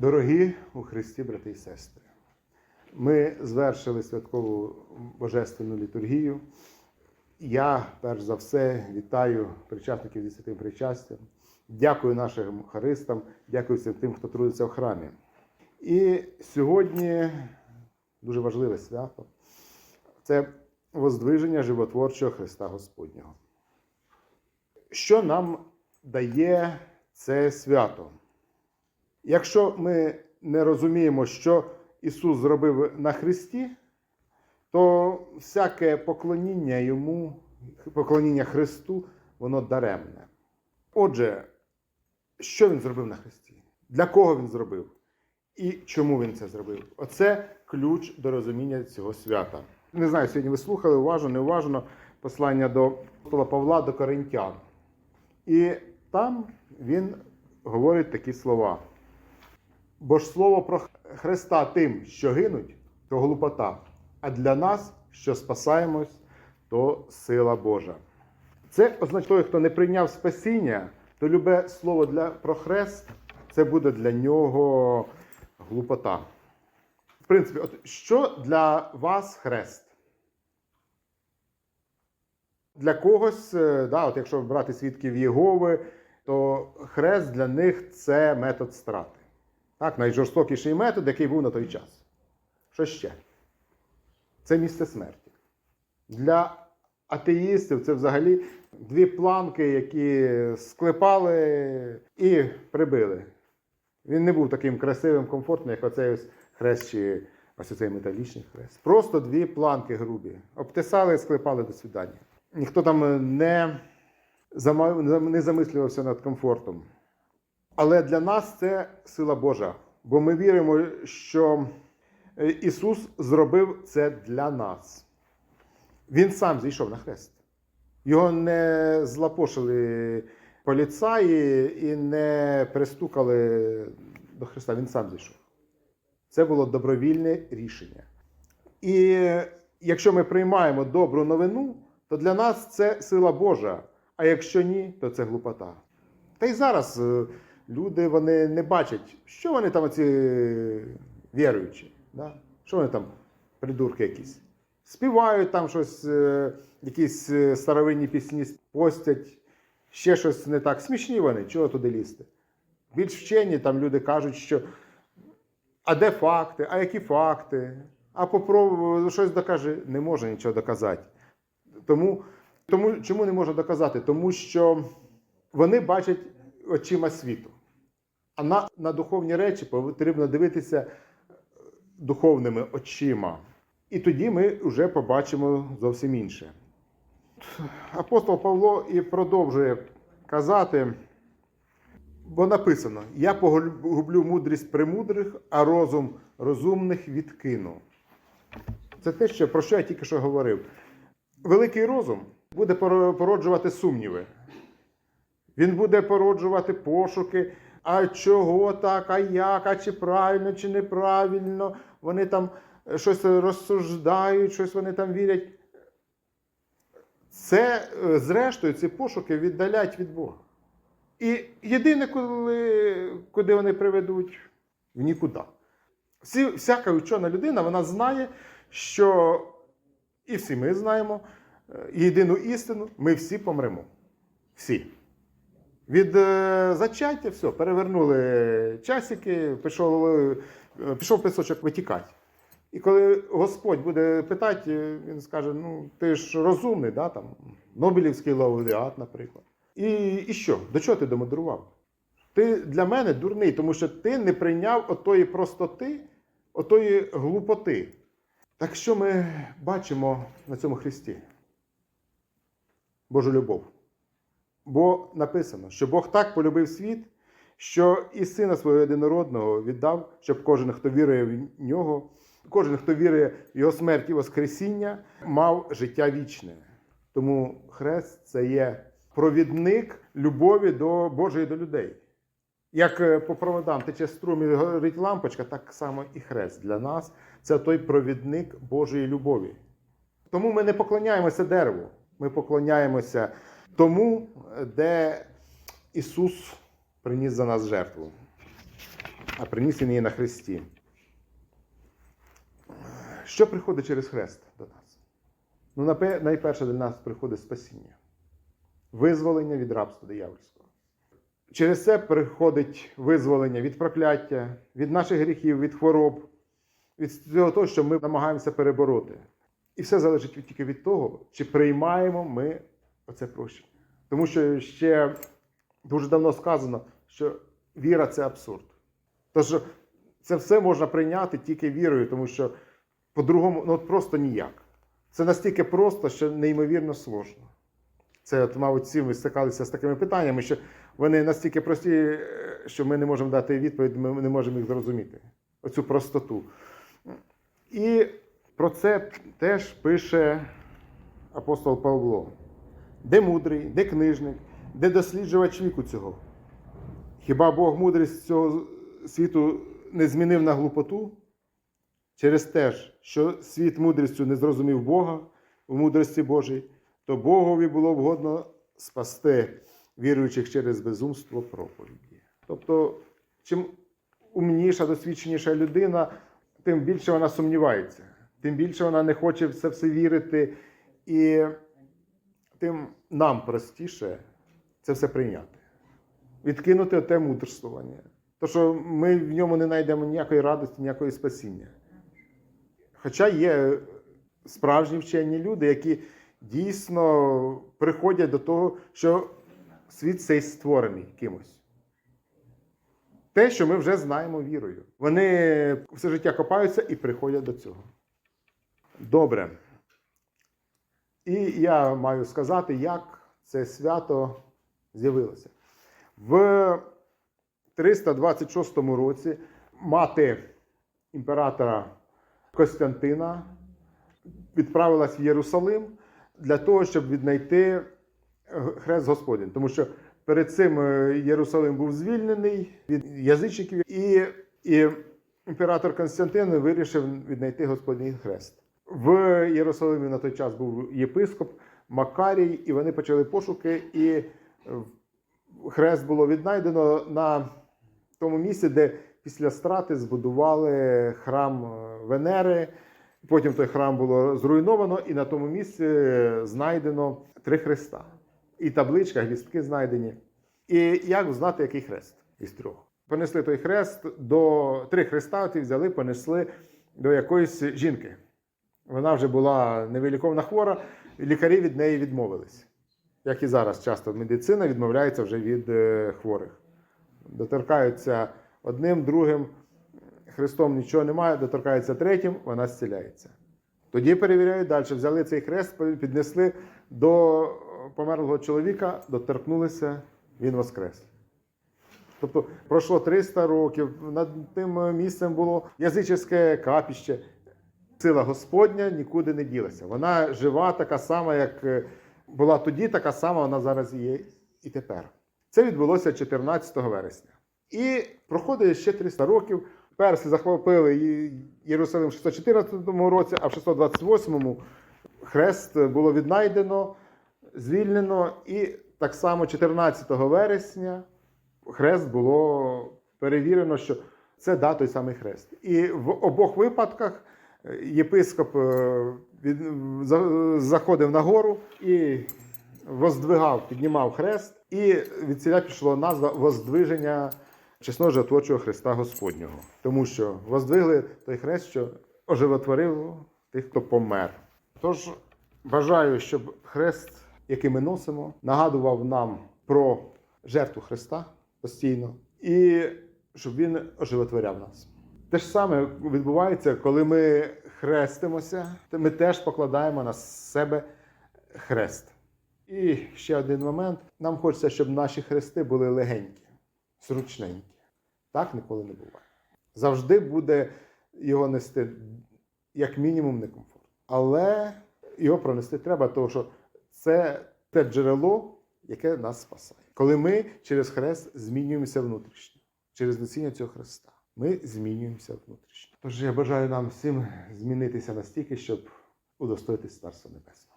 Дорогі у Христі, брати і сестри, ми звершили святкову божественну літургію. Я, перш за все, вітаю причасників зі святим причастям. Дякую нашим харистам, дякую всім тим, хто трудиться в храмі. І сьогодні дуже важливе свято це воздвиження животворчого Христа Господнього. Що нам дає це свято? Якщо ми не розуміємо, що Ісус зробив на Христі, то всяке поклоніння Йому, поклоніння Христу, воно даремне. Отже, що Він зробив на Христі? Для кого Він зробив? І чому він це зробив? Оце ключ до розуміння цього свята. Не знаю, сьогодні ви слухали уважно, неуважно послання до апостола Павла до Коринтян. І там він говорить такі слова. Бо ж слово про Христа тим, що гинуть, то глупота, а для нас, що спасаємось, то сила Божа. Це означає, той, хто не прийняв спасіння, то любе слово для, про хрест, це буде для нього глупота. В принципі, от що для вас хрест? Для когось, е, да, от якщо брати свідків Єгови, то хрест для них це метод страти. Так, найжорстокіший метод, який був на той час. Що ще? Це місце смерті. Для атеїстів це взагалі дві планки, які склепали і прибили. Він не був таким красивим, комфортним, як оцей ось хрест чи ось цей металічний хрест. Просто дві планки грубі. Обтисали і склепали до свидання. Ніхто там не замислювався над комфортом. Але для нас це сила Божа. Бо ми віримо, що е, Ісус зробив це для нас. Він сам зійшов на хрест. Його не злапошили поліцаї і не пристукали до Христа. Він сам зійшов. Це було добровільне рішення. І якщо ми приймаємо добру новину, то для нас це сила Божа. А якщо ні, то це глупота. Та й зараз е, люди вони не бачать, що вони там оці віруючі, да? що вони там, придурки якісь. Співають там щось, е, якісь е, старовинні пісні постять, ще щось не так. Смішні вони, чого туди лізти? Більш вчені там люди кажуть, що а де факти, а які факти? А попробуй щось докажи. Не може нічого доказати. Тому, тому чому не може доказати? Тому що вони бачать очима світу. А на, на духовні речі потрібно дивитися духовними очима. І тоді ми вже побачимо зовсім інше. Апостол Павло і продовжує казати, бо написано: Я погублю мудрість премудрих, а розум розумних відкину. Це те, що, про що я тільки що говорив. Великий розум буде породжувати сумніви. Він буде породжувати пошуки, а чого так, а як, а чи правильно, чи неправильно. Вони там е, щось розсуждають, щось вони там вірять. Це, е, зрештою, ці пошуки віддалять від Бога. І єдине, коли, куди вони приведуть, в нікуди. Всі, всяка учена людина вона знає, що і всі ми знаємо е, єдину істину, ми всі помремо. Всі. Від е, зачаття все, перевернули часики, пішов, е, пішов писочок витікати. І коли Господь буде питати, він скаже: ну, ти ж розумний, да, там, Нобелівський лауреат, наприклад. І, і що? До чого ти домудрував? Ти для мене дурний, тому що ти не прийняв отої простоти, отої глупоти. Так що ми бачимо на цьому Христі? Божу любов. Бо написано, що Бог так полюбив світ, що і сина свого єдинородного віддав, щоб кожен, хто вірує в нього, кожен, хто вірує в його смерть і Воскресіння, мав життя вічне. Тому хрест це є провідник любові до Божої до людей. Як е, по проводам тече струм і горить лампочка, так само і хрест для нас це той провідник Божої любові. Тому ми не поклоняємося дереву, ми поклоняємося тому, де Ісус приніс за нас жертву. а приніс він її на хресті. Що приходить через хрест до нас? Ну, найперше для нас приходить спасіння, визволення від рабства диявольського. Через це приходить визволення від прокляття, від наших гріхів, від хвороб, від всього того, що ми намагаємося перебороти. І все залежить тільки від того, чи приймаємо ми оце прощення. Тому що ще дуже давно сказано, що віра це абсурд. Тож це все можна прийняти тільки вірою, тому що по-другому ну, от просто ніяк. Це настільки просто, що неймовірно сложно. Це, от, мабуть, всі ми стикалися з такими питаннями, що вони настільки прості, що ми не можемо дати відповідь, ми не можемо їх зрозуміти. Оцю простоту. І про це теж пише апостол Павло. Де мудрий, де книжник, де досліджувач віку цього? Хіба Бог мудрість цього світу не змінив на глупоту? Через те що світ мудрістю не зрозумів Бога у мудрості Божій, то Богові було вгодно спасти віруючих через безумство проповіді. Тобто, чим умніша, досвідченіша людина, тим більше вона сумнівається, тим більше вона не хоче в це все вірити, і тим нам простіше це все прийняти. Відкинути те мудрствування. То, що ми в ньому не знайдемо ніякої радості, ніякої спасіння. Хоча є справжні вчені люди, які дійсно приходять до того, що світ цей створений кимось. Те, що ми вже знаємо вірою. Вони все життя копаються і приходять до цього. Добре. І я маю сказати, як це свято з'явилося. В 326 році мати імператора Костянтина відправилась в Єрусалим для того, щоб віднайти е, хрест Господень. Тому що перед цим е, Єрусалим був звільнений від язичників, і, і імператор Константин вирішив віднайти Господній хрест. В Єрусалимі на той час був єпископ Макарій, і вони почали пошуки, і е, хрест було віднайдено на тому місці, де після страти збудували храм е, Венери. Потім той храм було зруйновано, і на тому місці е, знайдено три хреста. І табличка, гвістки знайдені. І як знати, який хрест із трьох? Понесли той хрест до три хреста, ті взяли, понесли до якоїсь жінки. Вона вже була невиліковна хвора, і лікарі від неї відмовились. Як і зараз часто медицина відмовляється вже від е, хворих. Доторкаються одним, другим, хрестом нічого немає, доторкається третім, вона зціляється. Тоді перевіряють далі. Взяли цей хрест, піднесли до померлого чоловіка, доторкнулися, він воскрес. Тобто пройшло 300 років, над тим місцем було язичське капіще. Сила Господня нікуди не ділася. Вона жива, така сама, як е, була тоді, така сама вона зараз є і тепер. Це відбулося 14 вересня. І проходить ще 300 років. Перси захопили Єрусалим в 614 році, а в 628 хрест було віднайдено, звільнено, і так само 14 вересня хрест було перевірено, що це да, той самий хрест. І в обох випадках єпископ е, заходив на гору і воздвигав, піднімав хрест, і від ціля пішла назва воздвиження чесного жертвочого Христа Господнього. Тому що воздвигли той хрест, що оживотворив тих, хто помер. Тож бажаю, щоб хрест, який ми носимо, нагадував нам про жертву Христа постійно, і щоб він оживотворяв нас. Те ж саме відбувається, коли ми хрестимося, ми теж покладаємо на себе хрест. І ще один момент: нам хочеться, щоб наші хрести були легенькі, зручненькі. Так ніколи не буває. Завжди буде його нести як мінімум некомфортно. Але його пронести треба, тому що це те джерело, яке нас спасає. Коли ми через хрест змінюємося внутрішньо, через носіння цього хреста, ми змінюємося внутрішньо. Тож я бажаю нам всім змінитися настільки, щоб удостоїтись Царства Небесного.